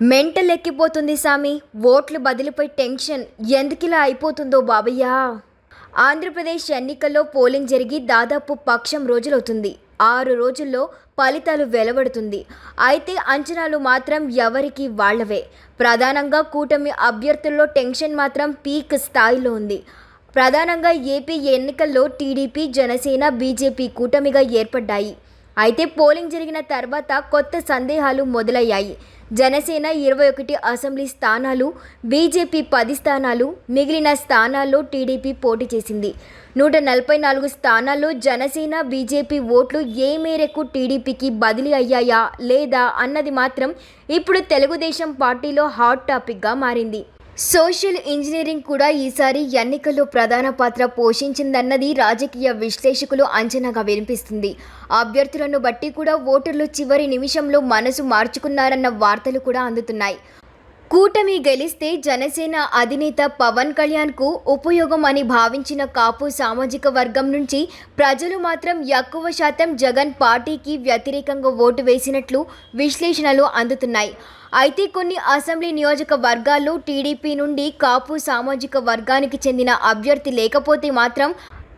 Mental ఎక్కిపోతుంది సామి. ఓట్లు బదిలీపై tension. ఎందుకిలా అయిపోతుందో బాబయ్యా? ఆంధ్రప్రదేశ్ ఎన్నికల్లో పోలింగ్ జరిగి దాదాపు పక్షం రోజులవుతుంది. ఆరు రోజుల్లో ఫలితాలు వెలువడుతుంది. అయితే అంచనాలు మాత్రం ఎవరికి వాళ్ళవే ప్రధానంగా కూటమి అభ్యర్థుల్లో టెన్షన్ మాత్రం పీక్ స్థాయిలో ఉంది. ప్రధానంగా ఏపీ ఎన్నికల్లో టీడీపీ జనసేన బీజేపీ కూటమిగా ఏర్పడ్డాయి. అయితే పోలింగ్ జరిగిన తర్వాత కొత్త సందేహాలు మొదలయ్యాయి. జనసేన ఇరవై ఒకటి అసెంబ్లీ స్థానాలు బీజేపీ పది స్థానాలు మిగిలిన స్థానాల్లో టీడీపీ పోటీ చేసింది. నూట నలభై నాలుగు స్థానాల్లో జనసేన బీజేపీ ఓట్లు ఏ మేరకు టీడీపీకి బదిలీ అయ్యాయా లేదా అన్నది మాత్రం ఇప్పుడు తెలుగుదేశం పార్టీలో హాట్ టాపిక్గా మారింది. సోషల్ ఇంజనీరింగ్ కూడా ఈసారి ఎన్నికల్లో ప్రధాన పాత్ర పోషించిందన్నది రాజకీయ విశ్లేషకులు అంచనాగా వినిపిస్తుంది. అభ్యర్థులను బట్టి కూడా ఓటర్లు చివరి నిమిషంలో మనసు మార్చుకున్నారన్న వార్తలు కూడా అందుతున్నాయి. కూటమి గెలిస్తే జనసేన అధినేత పవన్ కళ్యాణ్కు ఉపయోగం అని భావించిన కాపు సామాజిక వర్గం నుంచి ప్రజలు మాత్రం ఎక్కువ శాతం జగన్ పార్టీకి వ్యతిరేకంగా ఓటు వేసినట్లు విశ్లేషణలు అందుతున్నాయి. అయితే కొన్ని అసెంబ్లీ నియోజకవర్గాల్లో టీడీపీ నుండి కాపు సామాజిక వర్గానికి చెందిన అభ్యర్థి లేకపోతే మాత్రం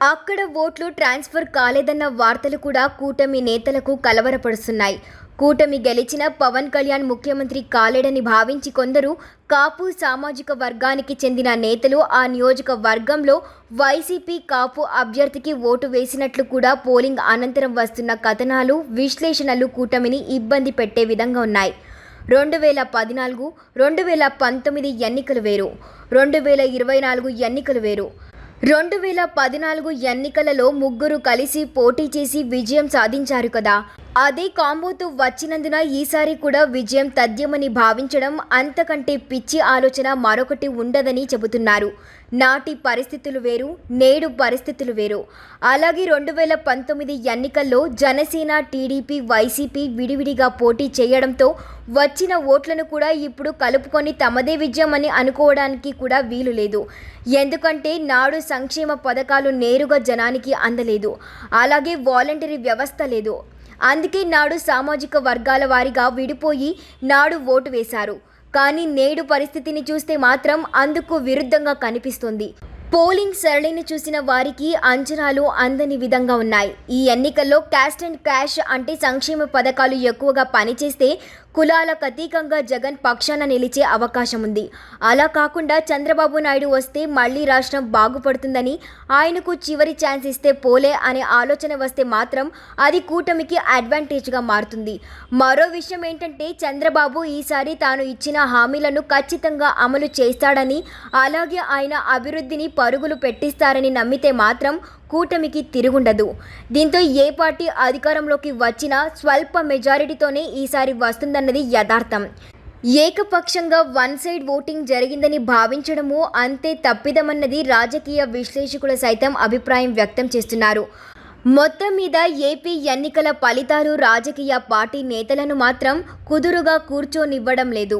అక్కడ ఓట్లు ట్రాన్స్ఫర్ కాలేదన్న వార్తలు కూడా కూటమి నేతలకు కలవరపడుస్తున్నాయి. కూటమి గెలిచిన పవన్ కళ్యాణ్ ముఖ్యమంత్రి కాలేడని భావించి కొందరు కాపు సామాజిక వర్గానికి చెందిన నేతలు ఆ నియోజకవర్గంలో వైసీపీ కాపు అభ్యర్థికి ఓటు వేసినట్లు కూడా పోలింగ్ అనంతరం వస్తున్న కథనాలు విశ్లేషణలు కూటమిని ఇబ్బంది పెట్టే విధంగా ఉన్నాయి. రెండు వేల పద్నాలుగు రెండు వేల పంతొమ్మిది ఎన్నికలు వేరు. రెండు వేల ఇరవై నాలుగు ఎన్నికలు వేరు. రెండు వేల పద్నాలుగు ఎన్నికలలో ముగ్గురు కలిసి పోటీ చేసి విజయం సాధించారు కదా. అదే కాంబోతో వచ్చినందున ఈసారి కూడా విజయం తథ్యమని భావించడం అంతకంటే పిచ్చి ఆలోచన మరొకటి ఉండదని చెబుతున్నారు. నాటి పరిస్థితులు వేరు నేడు పరిస్థితులు వేరు. అలాగే రెండు వేల పంతొమ్మిది ఎన్నికల్లో జనసేన టీడీపీ వైసీపీ విడివిడిగా పోటీ చేయడంతో వచ్చిన ఓట్లను కూడా ఇప్పుడు కలుపుకొని తమదే విజయం అని అనుకోవడానికి కూడా వీలు లేదు. ఎందుకంటే నాడు సంక్షేమ పథకాలు నేరుగా జనానికి అందలేదు. అలాగే వాలంటరీ వ్యవస్థ లేదు. అందుకే నాడు సామాజిక వర్గాల వారిగా విడిపోయి నాడు ఓటు వేశారు. కానీ నేడు పరిస్థితిని చూస్తే మాత్రం అందుకు విరుద్ధంగా కనిపిస్తుంది. పోలింగ్ సరళిని చూసిన వారికి అంచనాలు అందని విధంగా ఉన్నాయి. ఈ ఎన్నికల్లో క్యాస్ట్ అండ్ క్యాష్ అంటే సంక్షేమ పథకాలు ఎక్కువగా పనిచేస్తే కులాలకు అతీకంగా జగన్ పక్షాన నిలిచే అవకాశం ఉంది అలా కాకుండా చంద్రబాబు నాయుడు వస్తే మళ్ళీ రాష్ట్రం బాగుపడుతుందని ఆయనకు చివరి ఛాన్స్ ఇస్తే పోలే అనే ఆలోచన వస్తే మాత్రం అది కూటమికి అడ్వాంటేజ్గా మారుతుంది. మరో విషయం ఏంటంటే చంద్రబాబు ఈసారి తాను ఇచ్చిన హామీలను ఖచ్చితంగా అమలు చేస్తాడని అలాగే ఆయన అభివృద్ధిని పరుగులు పెట్టిస్తారని నమ్మితే మాత్రం కూటమికి తిరుగుండదు. దీంతో ఏ పార్టీ అధికారంలోకి వచ్చినా స్వల్ప మెజారిటీతోనే ఈసారి వస్తుందన్నది యథార్థం. ఏకపక్షంగా వన్ సైడ్ ఓటింగ్ జరిగిందని భావించడము అంతే తప్పిదమన్నది రాజకీయ విశ్లేషకులు సైతం అభిప్రాయం వ్యక్తం చేస్తున్నారు. మొత్తం మీద ఏపీ ఎన్నికల ఫలితాలు రాజకీయ పార్టీ నేతలను మాత్రం కుదురుగా కూర్చోనివ్వడం లేదు.